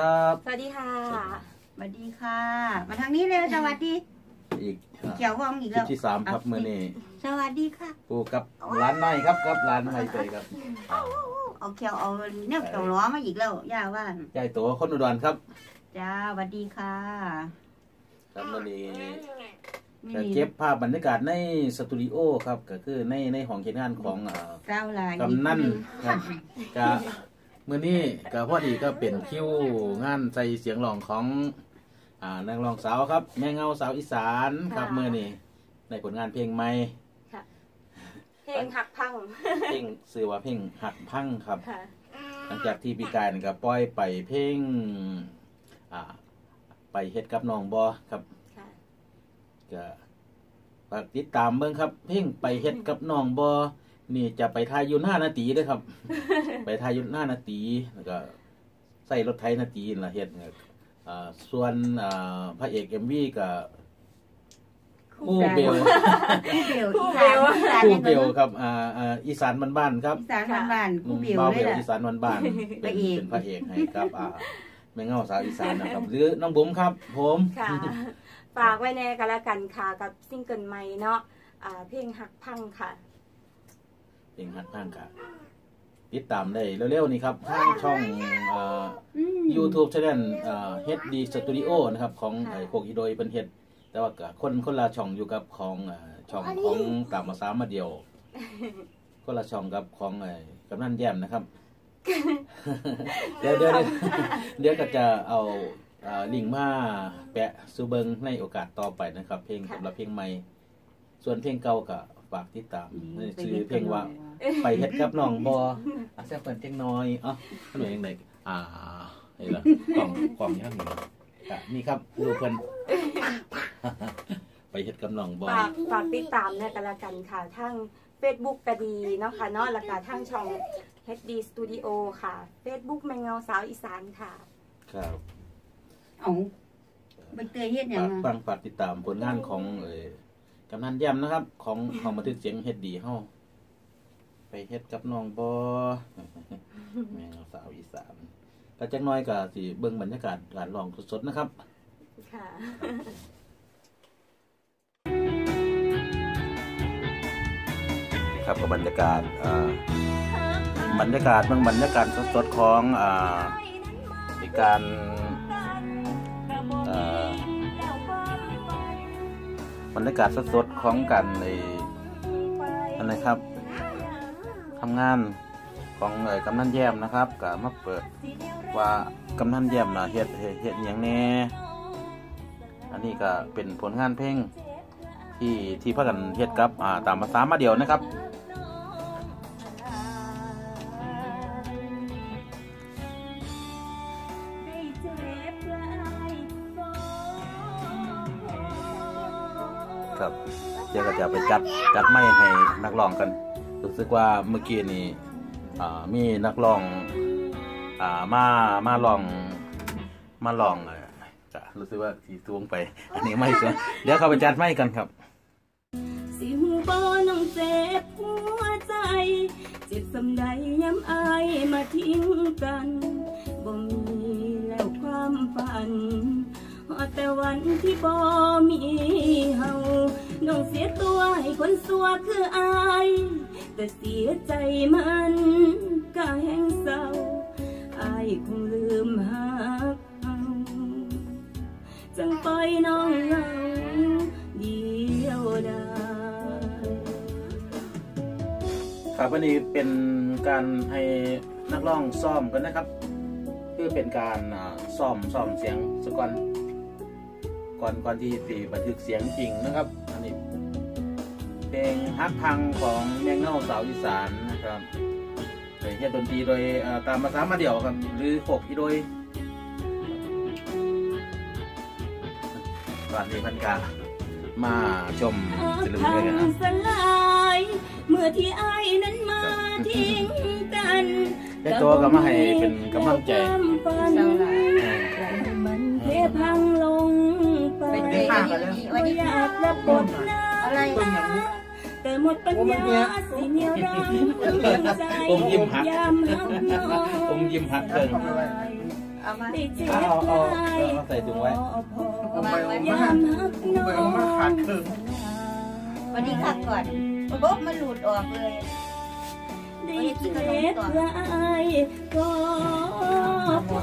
ครับสวัสดีค่ะ สวัสดีค่ะ มาทางนี้เร็วสวัสดี อีกเขียวว่องอีกคลิแล้ปวที่สามครับเมื่อนี้สวัสดีค่ะปูกับร้านน้อยครับครับร้านไฮเตยครับเอาเขียวเอาเนี่ยเขียวล้อมาอีกแล้วย่าว่ายายตัวคนอุดรครับจ้าสวัสดีค่ะครับเมื่อนี้นี่จะเก็บภาพบรรยากาศในสตูดิโอครับก็คือในในห้องเขียนงานของอ่าเก้าลายกำนันครับก็เมื่อนี้ก็พอดีก็เป็นคิวงานใส่เสียงร้องของอ่านักร้องสาวครับ แม่เงาสาวอีสานครับค่ะเมื่อนี้ในผลงานเพลงใหม่เพลงหักพังเพลงชื่อว่าเพลงหักพังครับ ค่ะ หลังจากที่ปีกายนี่ก็ปล่อยไปเพลงอ่าไปเฮ็ดกับน้องบอครับค่ะ ก็ฝากติดตามเบิ่งครับ เพลงไปเฮ็ดกับน้องบอ นี่จะไปทายอยู่หน้านาตีเด้อครับ ไปทายอยู่หน้านาตีแล้วก็ใส่รถไถนาตีนั่นล่ะเฮ็ดเนี่ยอ่าส่วนอ่าพระเอก MV ก็คู่เบลคู่เบลอีสานอีสานคู่ยังเบไงลครับอ่าอ่าอีสานบ้านๆครับอีสานบ้านๆคู่เบลบ้าเลเบยลล่ะอีสานบ้านๆพเป็นระเอกเป็นพระเอกให้ครับอ่าแม่เงาสาวอีสานนะครับ หรือน้องบุ๋มครับ ผมค่ะฝากไว้ในกันละกันค่ะกับซิงเกิลใหม่เนาะอ่าเพลงหักพังค่ะเพ ลงฮักข้างค่ะติดตามได้เร็วๆนี้ครับทางช่องอ่าอืม YouTube Channel อ่า HD Studio นะครับ ของค่ะไอ้โคกอีโดยเป็นเฮ็ดแต่ว่าก็คนคนละช่องอยู่กับของอ่าช่องของตามมาสามมาเดียว คนละช่องกับของไอ้กำนันแย้มนะครับ เดี๋ยวเดี๋ยวเดี๋ยวก็จะเอาอ่าลิงก์มาแปะซูเบิงในโอกาสต่อไปนะครับ เพลงค่ะสำหรับเพลงใหม่ ส่วนเพลงเก่าก็ฝากติดตามในชื่อเพลงว่าไปเฮ็ดกับน้องบออาแซ่บเปินเจังน้อยเอ๋อขนมยังไงอ่านี่ล่ะกล่องกล่องยังนี่อะนี่ครับดูเพิ่นไปเฮ็ดกับน้องบอฝากฝากติดตามในกันละกันค่ะทั้ง Facebook ก็ดีเนาะค่ะเนาะแล้วก็ทั้งช่อง HD Studio ค่ะ Facebook แมงเงาสาวอีสานค่ะครับเอาใบเตยเฮ็ดหยังฝากอะฟังฝากติดตามผลงานของเอ่อ กำนันแย้มนะครับ ของของบันทึกเสียงเฮ็ดดีเฮาไปเฮ็ดกับน้องบอแม่สาวอีสานก็จักหน้อยก็สิเบิ่งบรรยากาศการร้องสดๆนะครับ ค่ะครับกับบรรยากาศอ่าบรรยากาศเมืองบรรยากาศสดๆของอ่าในการ รรยากาศสดๆของกันในอะไรครับทำงานของเอ่อกำนันแย้มนะครับกับมาเปิดว่ากำนันแย้มนะเฮ็ดเฮ็ดอย่างแน่อันนี้ก็เป็นผลงานเพลงที่ที่พากันเฮ็ดกับอ่าตามภาษามาเดียวนะครับ ครับเดี๋ยวก็จะไปจัดจัดไม่ให้นักร้องกันรู้สึกว่าเมื่อกี้นี้มีนักร้องอมามาลองมาลองเอ่อจะรู้สึกว่าสีสูงไป อันนี้ไม่สูงเดี๋ยวเขาไปจัดไม่กันครับสิหูบ่น้องเจ็บหัวใจ เจ็บสำใดย้ำอายมาทิ้งกันบ่มีแล้วความฝัน ฮอแต่วันที่บ่มีเฮาน้องเสียตัวให้คนสัวคืออาย แต่เสียใจมันก็แห้งเศร้าอายคงลืมหักเฮาจังปล่อยน้องเหงาเดียวดายครับวันนี้เป็นการให้นักร้องซ้อมกันนะครับ คือเป็นการอ่าซ้อมซ้อมเสียงสกอน ก่อนก่อนที่ตีบันทึกเสียงจริงนะครับ อันนี้เพลงฮักพังของแมงเง่าสาวอีสานนะครับโดยเฮ็ดดนตรีโดยอ่าตามภาษามาเดี่ยวครับ หรือโขกอีโดยวันนี้พันกามาชมศิลปินพัด้วยกันงนะสลายเมื่อที่ไอ้ายนั้นมาทิ้งกันได้ตัวก็มาให้เป็นกำลังใจความฝันเจ้าหลายปล่อยให้มันเทพัง ลงไปไปเตยสวัสดีอยาค่ะกรับบทนาอะไรแต่หมดปัญญาสิเหนียวรั้งใจผมยิ้มหักยามหักน้องผมยิ้มหักเกินอเอามาได้เจ็บเอาเอาเอาใส่ถุงไว้เอามาไว้ยามหักน้องไปเอามาขาดครึ่งวันนี้ขับก่อนปุ๊บมันหลุดออกเลยได้เจ็บหลายก็พอ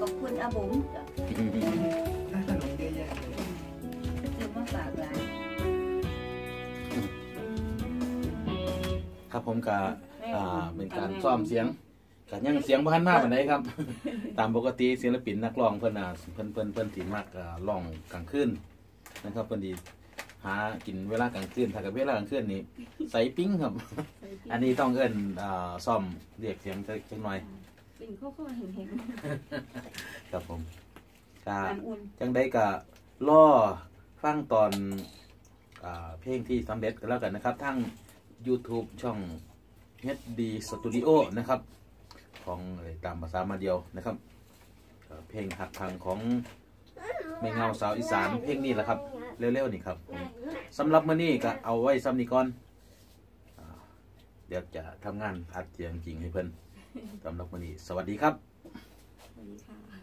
ขอบคุณอาบุ๋ม ได้ขนมเยอะแยะเลยซื้อมาฝากหลานครับผมก็อ่าเป็นการซ่อมเสียงก็ยังเสียงบ่ทันมาปานใดครับ ตามปกติศิลปินนักร้องเพิ่นน่ะเพิ่นเพิ่นเพิ่นสิมักอ่าร้องกลางคืนนะครับเพิ่นสิหากินเวลากลางคืนถ้ากับเวลากลางคืนนี่ใส่ปิ้งครับ อันนี้ต้องเอิ้นอ่าซ่อมเรียกเสียงจักจักหน่อย เป็นข้อข้อเห็นเห็น ครับผม ก็น้ำอุ่นจังได้ก็ล่อฟังตอนอาเพลงที่สำเร็จกันแล้วกันนะครับ ทั้ง YouTube ช่อง HD Studio นะครับ ของเอ่ยตามภาษามาเดียวนะครับก็เพลงหักพังของไม่เงาสาวอีสานเพลงนี้แหละครับ เร็วๆนี่ครับผมสำหรับมื้อนี้ก็เอาไว้ซ้ำนี้ก่อนอ่าเดี๋ยวจะทำงานอัดเสียงจริงให้เพิ่นสำหรับมื้อนี้ สวัสดีครับสวัสดีค่ะ